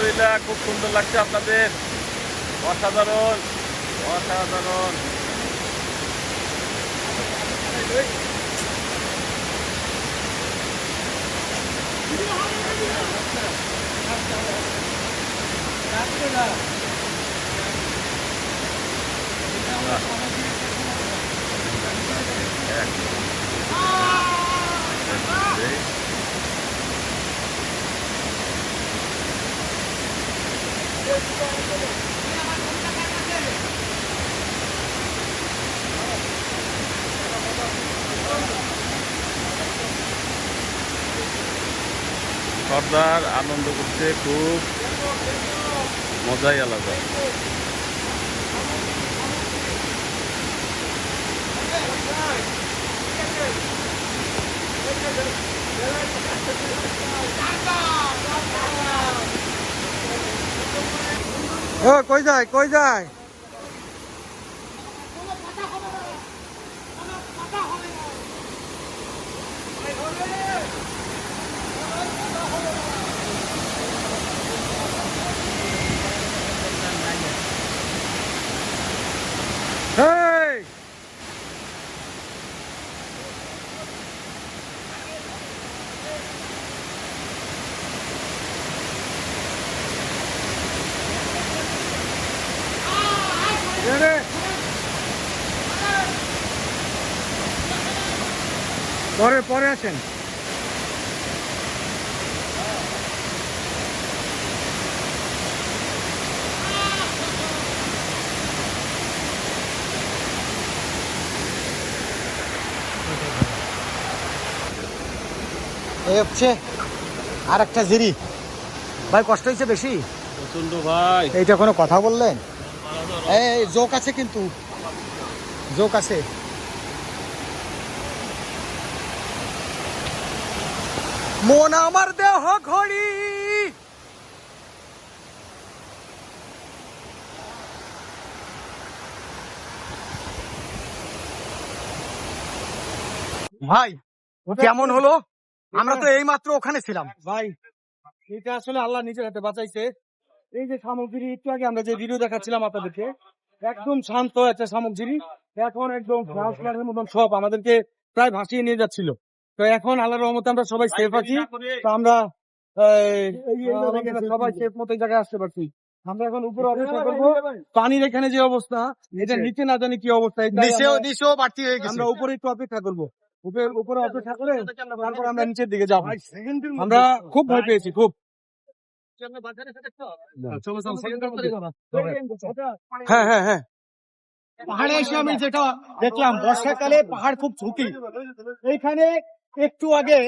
আলহামদুলিল্লাহ খুব সুন্দর লাগছে আপনাদের। অসাধারণ অসাধারণ। সর্দার আনন্দ করতে খুব মজাই আলাদা। ও কই যায় কই যায় Hey! পরে পরে আছেন? এই হচ্ছে আর একটা জিরি। ভাই কষ্ট হয়েছে বেশি? প্রচণ্ড ভাই। এইটা কোনো কথা বললেন? এই জোক আছে কিন্তু। জোক আছে। মন আমার দেহ ঘড়ি। ভাই কেমন হলো? আমরা তো এই মাত্র ওখানে ছিলাম। ভাই এটা আসলে আল্লাহ নিজের হাতে বাঁচাইছে। এই যে সামগ্রী একটু আগে আমরা যে ভিডিও দেখাচ্ছিলাম আপনাদেরকে একদম শান্ত একটা সামগ্রী। এখন একদম মতন সব আমাদেরকে প্রায় ভাসিয়ে নিয়ে যাচ্ছিল। তো এখন আল্লাহর রহমতে আমরা সবাই সেফ আছি। তো আমরা সবাই সেফ মতো জায়গায় আসতে পারছি। আমরা এখন উপরে অপেক্ষা করব। পানির এখানে যে অবস্থা এটা নিচে না জানি কি অবস্থা নিচেও আমরা- নিচেও বাড়তি হয়ে গেছে। আমরা উপরে একটু অপেক্ষা করব। উপরে উপরে অপেক্ষা করে তারপর আমরা নিচের দিকে যাব। আমরা খুব ভয় পেয়েছি খুব। হ্যাঁ হ্যাঁ হ্যাঁ পাহাড়ে এসে আমি যেটা দেখলাম বর্ষাকালে পাহাড় খুব ঝুঁকি। এইখানে একটু আগে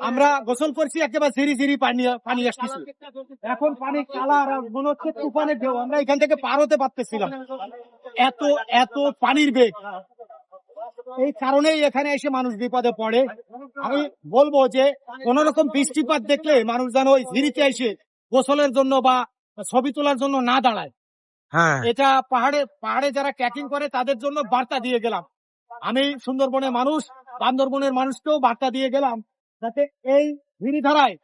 আমরা গোসল করছি একেবারে ঝিরি সিঁড়ি পানি পানি আসতেছে। এখন পানি কালার আর মনে হচ্ছে তুফানের ঢেউ আমরা এখান থেকে পার হতে পারতেছিলাম। এত এত পানির বেগ। এই কারণেই এখানে এসে মানুষ বিপদে পড়ে। আমি বলব যে কোন রকম বৃষ্টিপাত দেখলে মানুষ যেন ওই সিঁড়িতে এসে গোসলের জন্য বা ছবি তোলার জন্য না দাঁড়ায়। হ্যাঁ। এটা পাহাড়ে পাহাড়ে যারা ট্রেকিং করে তাদের জন্য বার্তা দিয়ে গেলাম। আমি সুন্দরবনের মানুষ বান্দরবনের মানুষকেও বার্তা দিয়ে গেলাম যাতে এই ধারায়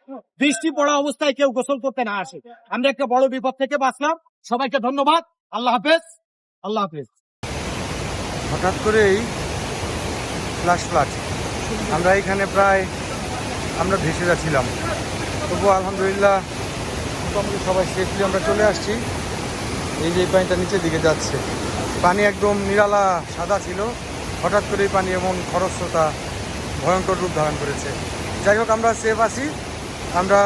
বৃষ্টি পড়া অবস্থায় কেউ গোসল করতে না আসে। আমরা একটা বড় বিপদ থেকে বাঁচলাম। সবাইকে ধন্যবাদ। আল্লাহ হাফেজ। আল্লাহ হাফেজ। হঠাৎ করেই ফ্লাশ ফ্লাশ আমরা এখানে প্রায় আমরা ভেসে যাচ্ছিলাম। তবুও আলহামদুলিল্লাহ, মোটামুটি সবাই সেফলি আমরা চলে আসছি। এই যে পানিটা নিচের দিকে যাচ্ছে। পানি একদম নিরালা সাদা ছিল। হঠাৎ করেই পানি এমন খরস্রোতা ভয়ঙ্কর রূপ ধারণ করেছে। যাই হোক আমরা সেফ আছি। আমরা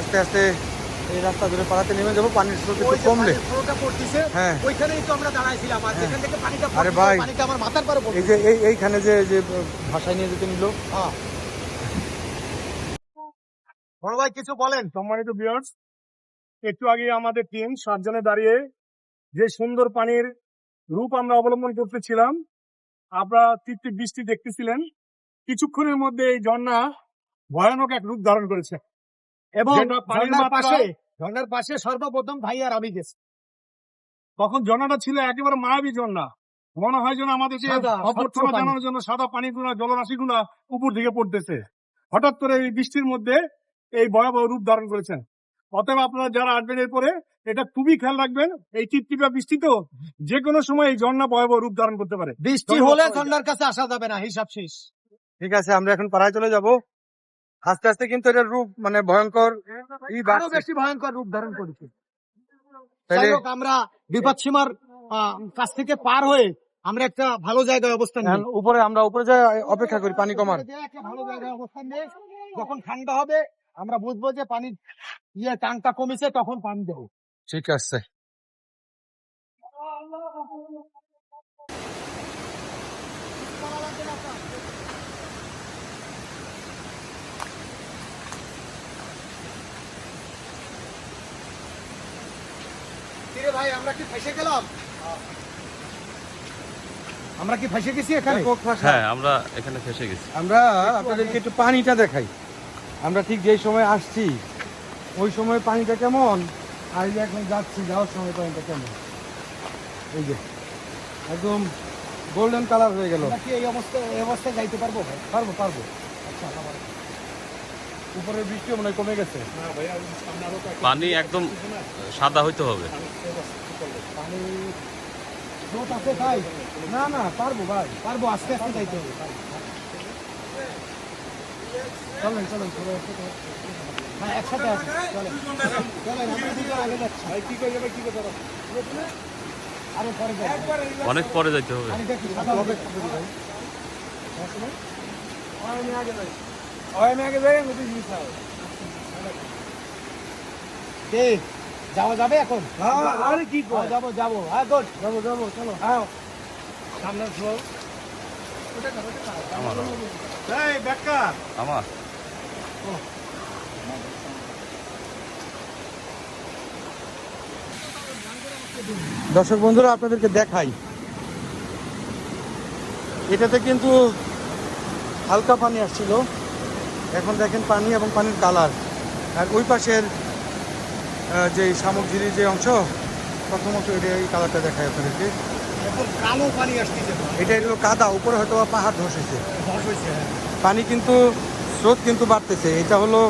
আস্তে আস্তে এই রাস্তা ধরে পাড়াতে নেমে যাব। পানির স্রোত একটু কমলে। হ্যাঁ। ওইখানেই তো আমরা দাঁড়াইছিলাম। আর যেখান থেকে পানিটা আরে ভাই। পানিটা আমার মাথার পরে এই যে এই এইখানে যে যে ভাষায় নিয়ে যেতে নিল। বড় ভাই কিছু বলেন। সম্মানিত বিয়ার্স একটু আগে আমাদের টিম সাতজনে দাঁড়িয়ে যে সুন্দর পানির রূপ আমরা অবলম্বন করতেছিলাম। আপনারা তৃপ্তি বৃষ্টি দেখতেছিলেন। কিছুক্ষণের মধ্যে এই ঝর্ণা ভয়ানক এক রূপ ধারণ করেছে। এবং ঝর্ণার পাশে ঝর্ণার পাশে সর্বপ্রথম ভাই আর আমি গেছি। তখন ঝর্ণাটা ছিল একেবারে মায়াবী ঝর্ণা। মনে হয় যেন আমাদেরকে সাদা, অভ্যর্থনা পানি। জানানোর জন্য সাদা পানিগুলা জলরাশিগুলা উপর দিকে পড়তেছে। হঠাৎ করে এই বৃষ্টির মধ্যে এই ভয়াবহ রূপ ধারণ করেছেন। অতএব আপনারা যারা আসবেন এরপরে এটা খুবই খেয়াল রাখবেন এই টিপটিপা বৃষ্টি তো যে কোনো সময় এই ঝর্ণা ভয়াবহ রূপ ধারণ করতে পারে। বৃষ্টি হলে ঝর্ণার কাছে আসা যাবে না হিসাব শেষ। ঠিক আছে আমরা এখন পাড়ায় চলে যাব। আস্তে আস্তে কিন্তু এটার রূপ মানে ভয়ঙ্কর আরও বেশি ভয়ঙ্কর রূপ ধারণ করেছে। আমরা বিপদ সীমার কাছ থেকে পার হয়ে আমরা একটা ভালো জায়গায় অবস্থান নিই। উপরে আমরা উপরে যাই অপেক্ষা করি পানি কমার। ভালো জায়গায় অবস্থান যখন ঠান্ডা হবে আমরা বুঝব যে পানির ইয়ে টানটা কমেছে তখন পানি দেবো। ঠিক আছে। ভাই আমরা কি ফেসে গেলাম? আমরা কি ফেসে গেছি এখানে। হ্যাঁ আমরা এখানে ফেসে গেছি। আমরা আপনাদেরকে একটু পানিটা দেখাই। আমরা ঠিক যেই সময় আসছি ওই সময় পানিটা কেমন? আর যে এখন যাচ্ছি যাওয়ার সময় পানিটা কেমন? এই যে একদম গোল্ডেন কালার হয়ে গেল। কি এই অবস্থা এই অবস্থায় যাইতে পারব ভাই? পারব পারব। উপরে বৃষ্টি মনে হয় কমে গেছে। পানি একদম সাদা হইতে হবে। পানি স্রোত আছে তাই না না পারব ভাই পারব আস্তে আস্তে যাইতে হবে। চলেন চলেন চলে আসতে হ্যাঁ একসাথে চলেন। চলেন আমরা আগে যাচ্ছি কি করে যাবে কি করে আরও পরে অনেক পরে যাইতে হবে। সাদা আমি আগে যাই। আমি আগে যাই আমি দিদি খাও কে যাওয়া যাবে এখন? আরে কি হ্যাঁ, যাব যাব। হ্যাঁ গুড যাব যাব চলো। হ্যাঁ। সামনে আমার আমার। দর্শক বন্ধুরা আপনাদেরকে দেখাই। এটাতে কিন্তু হালকা পানি আসছিল। এখন দেখেন পানি এবং পানির কালার। আর ওই পাশের যে সামগ্রীর যে অংশ প্রথমত এটা এই কালারটা দেখায় আপনাদেরকে। কালো পানি আসতেছে। এটা এগুলো কাদা উপরে হয়তো পাহাড় ধসেছে। ধস হয়েছে হ্যাঁ। পানি কিন্তু স্রোত কিন্তু বাড়তেছে। এটা হলো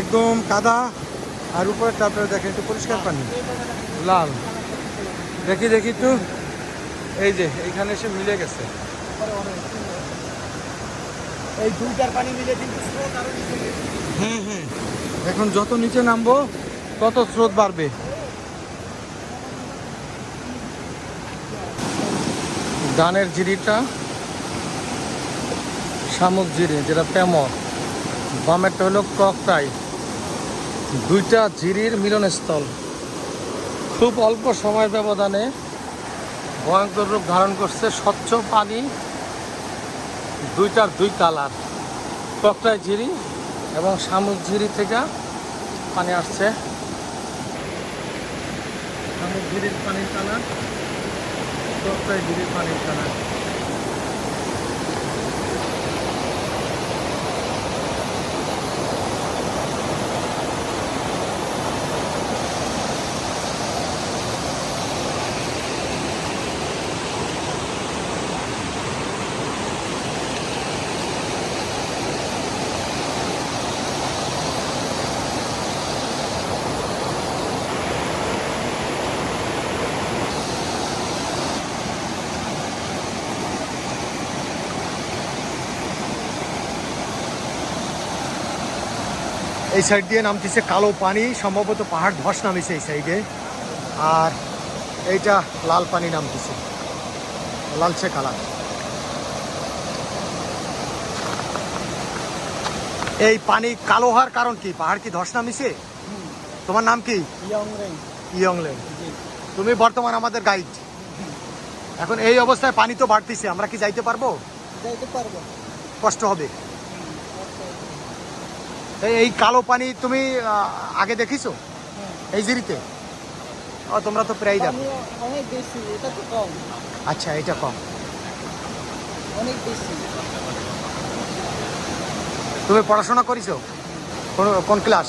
একদম কাদা আর উপরেরটা আপনারা দেখেন একটু পরিষ্কার পানি। লাল। দেখি দেখি একটু। এই যে এইখানে এসে মিলে গেছে। এই দুইটার পানি মিলে কিন্তু স্রোত আরও। হ্যাঁ হ্যাঁ এখন যত নিচে নামবো তত স্রোত বাড়বে। গানের জিরিটা, শামুক জিরি, যেটা প্যামর বামেরটা হলো ককটাই দুইটা জিরির মিলনস্থল। খুব অল্প সময় ব্যবধানে ভয়ঙ্কর রূপ ধারণ করছে স্বচ্ছ পানি, দুইটার দুই কালার। ককটাই ঝিরি এবং শামুক ঝিরি থেকে পানি আসছে। শামুক ঝিরির পানির কালার। ককটাই ঝিরির পানির এই সাইড দিয়ে নামতেছে কালো পানি সম্ভবত পাহাড় ধস নামেছে এই সাইডে। আর এইটা লাল পানি নামতেছে। লালচে কালার। এই পানি কালো হওয়ার কারণ কি? পাহাড় কি ধস নামিছে? তোমার নাম কি? ইয়ংলেন তুমি বর্তমান আমাদের গাইড। এখন এই অবস্থায় পানি তো বাড়তিছে আমরা কি যাইতে পারব? যাইতে পারব। কষ্ট হবে। এই- কালো পানি তুমি আগে দেখিছো? এই জিরিতে? ও তোমরা তো প্রায় দেখো অনেক বেশি এটা তো কম। আচ্ছা এটা কম। অনেক বেশি। তুমি পড়াশোনা করিছো? কোন কোন ক্লাস?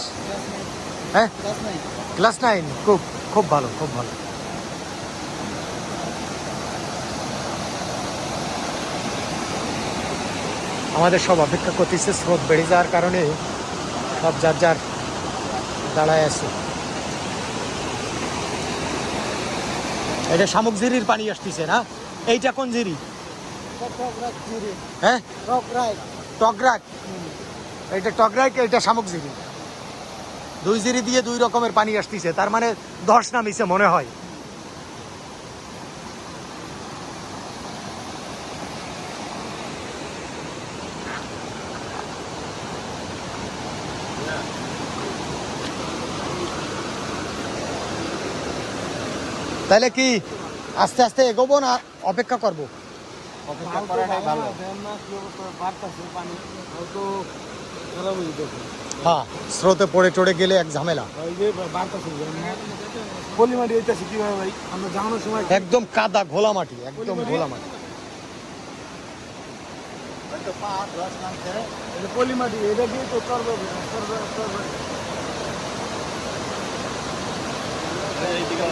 হ্যাঁ? Class nine? খুব খুব ভালো খুব ভালো। আমাদের সব অপেক্ষা করতেছে স্রোত বেড়ে যাওয়ার কারণে। সব যার যার দাঁড়ায় আছে। এটা শামুক ঝিরির পানি আসতেছে না? এইটা কোন ঝিরি হ্যাঁ? টকরাক এইটা টকরাক এইটা শামুক দুই ঝিরি দিয়ে দুই রকমের পানি আসতেছে, তার মানে দশ নামিছে মনে হয়। তাহলে কি আস্তে আস্তে এগোবো না অপেক্ষা করব? হ্যাঁ স্রোতে পড়ে টড়ে গেলে এক ঝামেলা। পলিমাটি এইটাছে ভাই? আমরা জানানোর সময় একদম কাদা ঘোলা মাটি একদম ঘোলা মাটি। পলিমাটি এটা দিয়ে তো করবে করবে করবে এইদিকে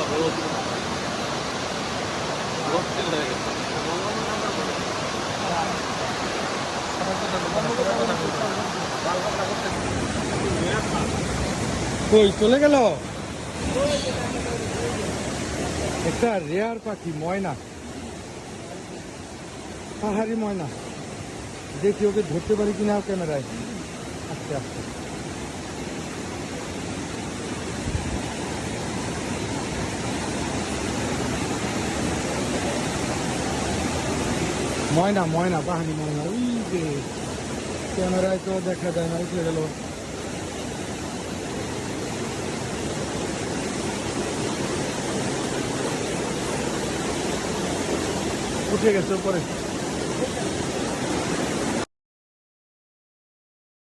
কই, চলে গেল? একটা রেয়ার পাখি, ময়না। পাহাড়ি ময়না। দেখি ওকে ধরতে পারি কিনা ক্যামেরায় আস্তে আস্তে। ময়না ময়না বাহানি, ময়না। ওই যে ক্যামেরায় তো দেখা যায় না, উঠে গেল। উঠে গেছে উপরে।